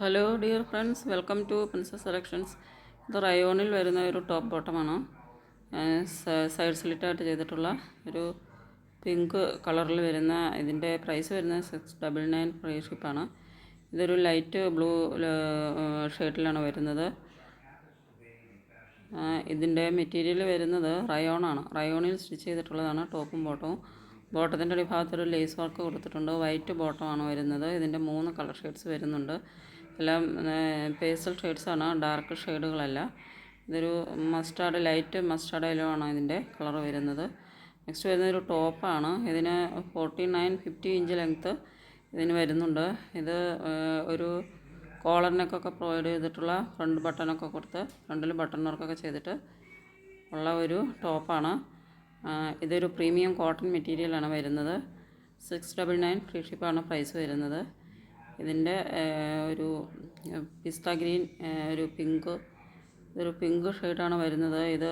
Hello dear friends welcome to Princess Selections ഇത് റയോണിൽ വരുന്ന ഒരു ടോപ്പ് ബോട്ടമാണ് സൈഡ് സ്ലിറ്റായിട്ട് ചെയ്തിട്ടുള്ള ഒരു പിങ്ക് കളറിൽ വരുന്ന ഇതിന്റെ പ്രൈസ് വരുന്നത് സിക്സ് ഡബിൾ നയൻ ഫ്രീ ഷിപ്പാണ് ഇതൊരു ലൈറ്റ് ബ്ലൂ ഷെയ്ഡിലാണ് വരുന്നത്. ഇതിന്റെ മെറ്റീരിയൽ വരുന്നത് റയോണാണ് റയോണിൽ സ്റ്റിച്ച് ചെയ്തിട്ടുള്ളതാണ് ടോപ്പും ബോട്ടവും ബോട്ടത്തിന്റെ ഭാഗത്തൊരു ലേസ് വർക്ക് കൊടുത്തിട്ടുണ്ട്. വൈറ്റ് ബോട്ടമാണ് വരുന്നത്. ഇതിന്റെ മൂന്ന് കളർ ഷെയ്ഡ്സ് വരുന്നുണ്ട്. എല്ലാം പേസ്റ്റൽ ഷെയ്ഡ്സാണ് ഡാർക്ക് ഷെയ്ഡുകളല്ല. ഇതൊരു മസ്റ്റാർഡ് ലൈറ്റ് മസ്റ്റാർഡ് യെല്ലോ ആണ് ഇതിന്റെ കളർ വരുന്നത്. നെക്സ്റ്റ് വരുന്നൊരു ടോപ്പാണ് ഇതിന് forty nine fifty inch length ഇതിന് വരുന്നുണ്ട്. ഇത് ഒരു കോളറിനൊക്കെ പ്രൊവൈഡ് ചെയ്തിട്ടുള്ള ഫ്രണ്ട് ബട്ടണൊക്കെ കൊടുത്ത് ഫ്രണ്ടിൽ ബട്ടൺ വർക്കൊക്കെ ചെയ്തിട്ട് ഉള്ള ഒരു ടോപ്പാണ് ഇതൊരു പ്രീമിയം കോട്ടൺ മെറ്റീരിയലാണ് വരുന്നത്. സിക്സ് ഡബിൾ നയൻ ഫ്രീ ഷിപ്പാണ് പ്രൈസ് വരുന്നത്. ഇതിന്റെ ഒരു പിസ്ത ഗ്രീൻ ഒരു പിങ്ക് ഇതൊരു പിങ്ക് ഷെയ്ഡാണ് വരുന്നത്. ഇത്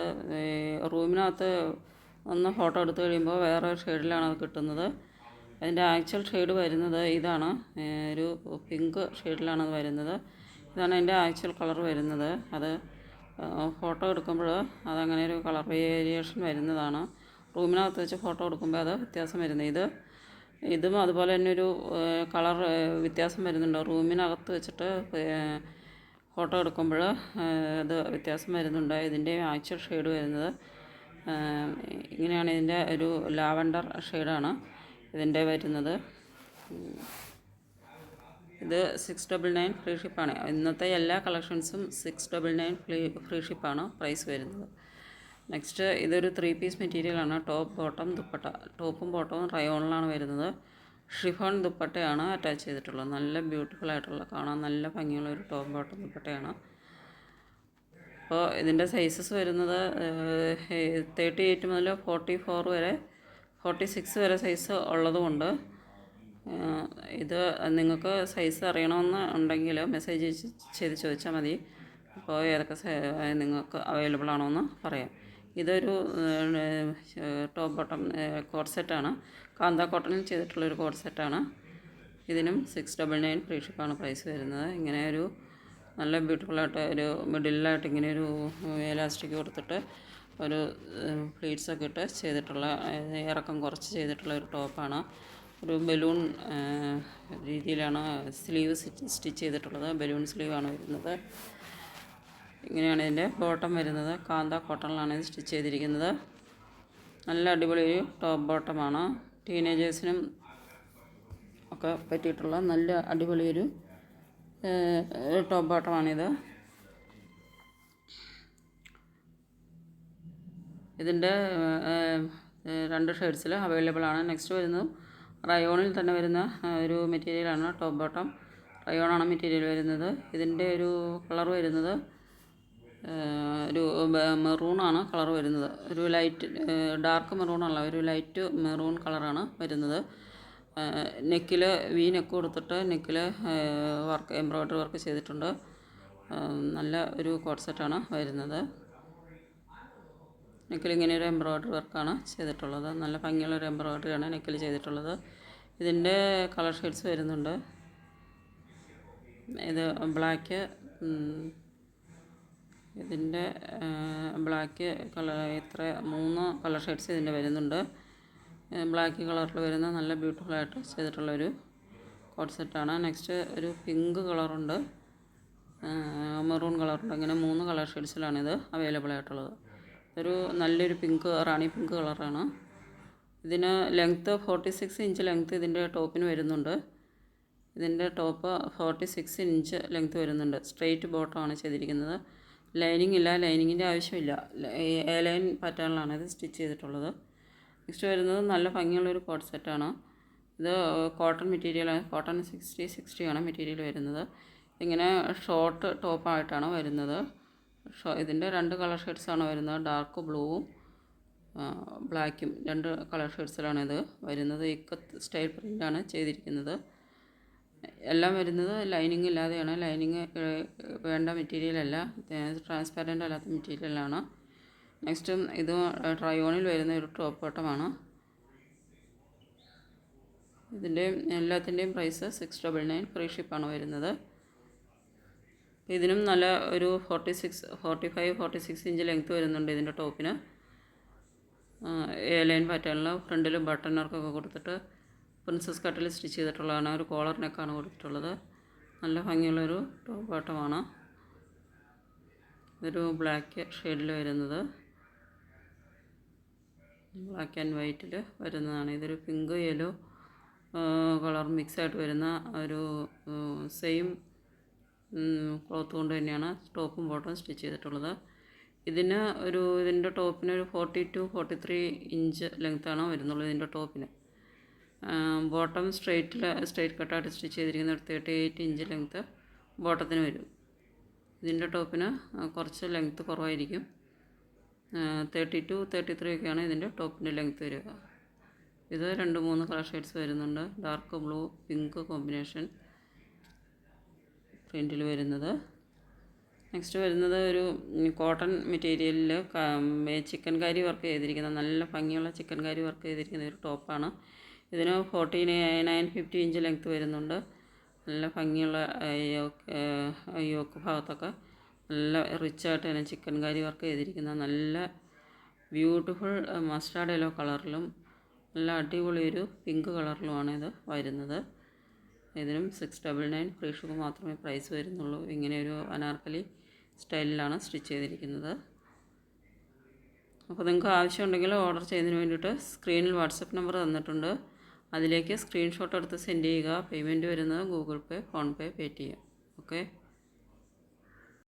റൂമിനകത്ത് ഒന്ന് ഫോട്ടോ എടുത്തു കഴിയുമ്പോൾ വേറെ ഷെയ്ഡിലാണ് അത് കിട്ടുന്നത്. അതിന്റെ ആക്ച്വൽ ഷെയ്ഡ് വരുന്നത് ഇതാണ്. ഒരു പിങ്ക് ഷെയ്ഡിലാണ് അത് വരുന്നത്. ഇതാണ് അതിന്റെ ആക്ച്വൽ കളർ വരുന്നത്. അത് ഫോട്ടോ എടുക്കുമ്പോൾ അതങ്ങനെ ഒരു കളർ വേരിയേഷൻ വരുന്നതാണ്. റൂമിനകത്ത് വെച്ച് ഫോട്ടോ എടുക്കുമ്പോൾ അത് വ്യത്യാസം വരുന്നത്. ഇത് ഇതും അതുപോലെ തന്നെ ഒരു കളർ വ്യത്യാസം വരുന്നുണ്ട്. റൂമിനകത്ത് വെച്ചിട്ട് ഫോട്ടോ എടുക്കുമ്പോൾ അത് വ്യത്യാസം വരുന്നുണ്ട്. ഇതിന്റെ ആക്ച്വൽ ഷെയ്ഡ് വരുന്നത് ഇങ്ങനെയാണ്. ഇതിന്റെ ഒരു ലാവണ്ടർ ഷെയ്ഡാണ് ഇതിന്റെ വരുന്നത്. ഇത് സിക്സ് ഡബിൾ നയൻ ഫ്രീ ഷിപ്പാണ്. ഇന്നത്തെ എല്ലാ കളക്ഷൻസും six double nine free free ഷിപ്പാണ്. Price വരുന്നത്. നെക്സ്റ്റ് ഇതൊരു ത്രീ പീസ് മെറ്റീരിയലാണ് ടോപ്പ് ബോട്ടം ദുപ്പട്ട. ടോപ്പും ബോട്ടവും റയോണിലാണ് വരുന്നത്. ഷിഫോൺ ദുപ്പട്ടയാണ് അറ്റാച്ച് ചെയ്തിട്ടുള്ളത്. നല്ല ബ്യൂട്ടിഫുൾ ആയിട്ടുള്ള കാണാൻ നല്ല ഭംഗിയുള്ള ഒരു ടോപ്പ് ബോട്ടം ദുപ്പട്ടയാണ്. അപ്പോൾ ഇതിന്റെ സൈസസ് വരുന്നത് തേർട്ടി എയ്റ്റ് മുതൽ ഫോർട്ടി ഫോർ വരെ ഫോർട്ടി സിക്സ് വരെ സൈസ് ഉള്ളതുകൊണ്ട് ഇത് നിങ്ങൾക്ക് സൈസ് അറിയണമെന്ന് ഉണ്ടെങ്കിൽ മെസ്സേജ് ചെയ്ത് ചോദിച്ചാൽ മതി. അപ്പോൾ ഏതൊക്കെ നിങ്ങൾക്ക് അവൈലബിൾ ആണോ എന്ന് പറയാം. ഇതൊരു ടോപ്പ് ബോട്ടം കോഡ് സെറ്റാണ് കാന്ത കോട്ടണിൽ ചെയ്തിട്ടുള്ളൊരു കോഡ് സെറ്റാണ് ഇതിനും six double nine free price വരുന്നത്. ഇങ്ങനെ ഒരു നല്ല ബ്യൂട്ടിഫുള്ളായിട്ട് ഒരു മിഡിലായിട്ട് ഇങ്ങനെ ഒരു എലാസ്റ്റിക് കൊടുത്തിട്ട് ഒരു പ്ലീറ്റ്സൊക്കെ ഇട്ട് ചെയ്തിട്ടുള്ള ഇറക്കം കുറച്ച് ചെയ്തിട്ടുള്ള ഒരു ടോപ്പാണ്. ഒരു ബലൂൺ രീതിയിലാണ് സ്ലീവ് സ്റ്റിച്ച് ചെയ്തിട്ടുള്ളത്. ബലൂൺ സ്ലീവാണ് വരുന്നത്. ഇങ്ങനെയാണ് ഇതിന്റെ ബോട്ടം വരുന്നത്. കാന്ത കോട്ടണിലാണ് ഇത് സ്റ്റിച്ച് ചെയ്തിരിക്കുന്നത്. നല്ല അടിപൊളി ഒരു ടോപ്പ് ബോട്ടമാണ്. ടീനേജേഴ്സിനും ഒക്കെ പറ്റിയിട്ടുള്ള നല്ല അടിപൊളി ഒരു ടോപ്പ് ബോട്ടമാണിത്. ഇതിന്റെ രണ്ട് ഷെയ്ഡ്സിൽ അവൈലബിൾ ആണ്. നെക്സ്റ്റ് വരുന്നത് റയോണിൽ തന്നെ വരുന്ന ഒരു മെറ്റീരിയലാണ് ടോപ്പ് ബോട്ടം. റയോണാണ് മെറ്റീരിയൽ വരുന്നത്. ഇതിന്റെ ഒരു കളർ വരുന്നത് ഒരു മെറൂണാണ് കളർ വരുന്നത്. ഒരു ലൈറ്റ് ഡാർക്ക് മെറൂണല്ല ഒരു ലൈറ്റ് മെറൂൺ കളറാണ് വരുന്നത്. നെക്കിൽ വി നെക്ക് കൊടുത്തിട്ട് നെക്കിൽ വർക്ക് എംബ്രോയ്ഡറി വർക്ക് ചെയ്തിട്ടുണ്ട്. നല്ല ഒരു കോഡ് വരുന്നത്. നെക്കിൽ ഇങ്ങനെ ഒരു എംബ്രോയ്ഡറി വർക്കാണ് ചെയ്തിട്ടുള്ളത്. നല്ല ഭംഗിയുള്ള ഒരു എംബ്രോയ്ഡറിയാണ് നെക്കിൽ ചെയ്തിട്ടുള്ളത്. ഇതിന്റെ കളർ ഷെയ്ഡ്സ് വരുന്നുണ്ട്. ഇത് ബ്ലാക്ക് ഇതിന്റെ ബ്ലാക്ക് കളർ ഇത്ര മൂന്ന് കളർ ഷെയ്ഡ്സ് ഇതിന്റെ വരുന്നുണ്ട്. ബ്ലാക്ക് കളറിൽ വരുന്ന നല്ല ബ്യൂട്ടിഫുൾ ആയിട്ട് ചെയ്തിട്ടുള്ളൊരു കോട്ട് സെറ്റാണ് നെക്സ്റ്റ് ഒരു പിങ്ക് കളറുണ്ട്. മെറൂൺ കളറുണ്ട്. ഇങ്ങനെ മൂന്ന് കളർ ഷെയ്ഡ്സിലാണിത് അവൈലബിൾ ആയിട്ടുള്ളത് ഒരു നല്ലൊരു പിങ്ക് റാണി പിങ്ക് കളറാണ്. ഇതിന് length forty six inch length ഇതിന്റെ ടോപ്പിന് വരുന്നുണ്ട്. ഇതിന്റെ top forty six inch length വരുന്നുണ്ട്. സ്ട്രെയിറ്റ് ബോട്ടമാണ് ചെയ്തിരിക്കുന്നത്. ലൈനിങ് ഇല്ല ലൈനിങ്ങിന്റെ ആവശ്യമില്ല. എ ലൈൻ പാറ്റേണിലാണ് ഇത് സ്റ്റിച്ച് ചെയ്തിട്ടുള്ളത്. നെക്സ്റ്റ് വരുന്നത് നല്ല ഭംഗിയുള്ളൊരു കോട്ട് സെറ്റാണ്. ഇത് കോട്ടൺ മെറ്റീരിയലാണ് കോട്ടൺ സിക്സ്റ്റി ആണ് മെറ്റീരിയൽ വരുന്നത്. ഇങ്ങനെ ഷോർട്ട് ടോപ്പായിട്ടാണ് വരുന്നത്. ഷോ ഇതിന്റെ രണ്ട് കളർ ഷെയ്ഡ്സാണ് വരുന്നത്. ഡാർക്ക് ബ്ലൂവും ബ്ലാക്കും. രണ്ട് കളർ ഷെയ്ഡ്സിലാണ് ഇത് വരുന്നത്. ഇക്കത്ത് സ്റ്റൈൽ പ്രിന്റാണ് ചെയ്തിരിക്കുന്നത്. എല്ലാം വരുന്നത് ലൈനിങ് ഇല്ലാതെയാണ്. ലൈനിങ് വേണ്ട മെറ്റീരിയൽ മെറ്റീരിയലല്ല ട്രാൻസ്പെറന്റ് അല്ലാത്ത മെറ്റീരിയലാണ് നെക്സ്റ്റ് ഇത് ട്രയോണിൽ വരുന്ന ഒരു ടോപ്പ് ബോട്ടമാണ് ഇതിന്റെ എല്ലാത്തിന്റെയും price six double nine free ഷിപ്പാണ് വരുന്നത്. ഇതിനും നല്ല ഒരു forty six forty five forty six inch length വരുന്നുണ്ട് ഇതിന്റെ ടോപ്പിന് എ ലൈൻ പാറ്റേണിൽ ഫ്രണ്ടിൽ ബട്ടൺ വർക്കൊക്കെ കൊടുത്തിട്ട് പ്രിൻസസ് കട്ടിൽ സ്റ്റിച്ച് ചെയ്തിട്ടുള്ളതാണ്. ഒരു കോളർ കൊടുത്തിട്ടുള്ളത്. നല്ല ഭംഗിയുള്ളൊരു ടോപ്പ് ബോട്ടമാണ് ഒരു ബ്ലാക്ക് ഷെയ്ഡിൽ വരുന്നത്. ബ്ലാക്ക് ആൻഡ് വൈറ്റിൽ വരുന്നതാണ്. ഇതൊരു പിങ്ക് യെല്ലോ കളർ മിക്സ് ആയിട്ട് വരുന്ന ഒരു സെയിം ക്ലോത്ത് കൊണ്ട് തന്നെയാണ് ടോപ്പും ബോട്ടവും സ്റ്റിച്ച് ചെയ്തിട്ടുള്ളത്. ഇതിന് ഒരു ഇതിന്റെ ടോപ്പിന് ഒരു forty two forty three inch ലെങ്ത്താണ് വരുന്നുള്ളൂ ഇതിന്റെ ടോപ്പിന്. ബോട്ടം സ്ട്രെയിറ്റിൽ സ്ട്രെയിറ്റ് കട്ടായിട്ട് സ്റ്റിച്ച് ചെയ്തിരിക്കുന്ന ഒരു തേർട്ടി എയ്റ്റ് ഇഞ്ച് ലെങ്ത്ത് ബോട്ടത്തിന് വരും. ഇതിന്റെ ടോപ്പിന് കുറച്ച് ലെങ്ത്ത് കുറവായിരിക്കും. തേർട്ടി ടു തേർട്ടി ത്രീ ഒക്കെയാണ് ഇതിന്റെ ടോപ്പിന്റെ ലെങ്ത്ത് വരിക. ഇത് രണ്ട് മൂന്ന് കളർ ഷെയ്ഡ്സ് വരുന്നുണ്ട്. ഡാർക്ക് ബ്ലൂ പിങ്ക് കോമ്പിനേഷൻ പ്രിന്റിൽ വരുന്നത്. നെക്സ്റ്റ് വരുന്നത് ഒരു കോട്ടൺ മെറ്റീരിയലിൽ ചിക്കൻ കാരി വർക്ക് ചെയ്തിരിക്കുന്ന നല്ല ഭംഗിയുള്ള ചിക്കൻ കാരി വർക്ക് ചെയ്തിരിക്കുന്ന ഒരു ടോപ്പാണ് ഇതിന് fourteen nine fifty inch length വരുന്നുണ്ട്. നല്ല ഭംഗിയുള്ള യോക്ക് ഭാഗത്തൊക്കെ നല്ല റിച്ചായിട്ട് തന്നെ ചിക്കൻ കാരി വർക്ക് ചെയ്തിരിക്കുന്ന നല്ല ബ്യൂട്ടിഫുൾ മസ്റ്റാർഡ് യെല്ലോ കളറിലും നല്ല അടിപൊളി ഒരു പിങ്ക് കളറിലുമാണ് ഇത് വരുന്നത്. ഇതിനും six double nine free ship മാത്രമേ പ്രൈസ് വരുന്നുള്ളൂ. ഇങ്ങനെ ഒരു അനാർക്കലി സ്റ്റൈലിലാണ് സ്റ്റിച്ച് ചെയ്തിരിക്കുന്നത്. അപ്പോൾ നിങ്ങൾക്ക് ആവശ്യമുണ്ടെങ്കിൽ ഓർഡർ ചെയ്യുന്നതിന് വേണ്ടിയിട്ട് സ്ക്രീനിൽ വാട്സപ്പ് നമ്പർ തന്നിട്ടുണ്ട്. അതിലേക്ക് സ്ക്രീൻഷോട്ട് എടുത്ത് സെൻഡ് ചെയ്യുക. പേയ്മെന്റ് വരുന്നത് Google Pay PhonePe Paytm okay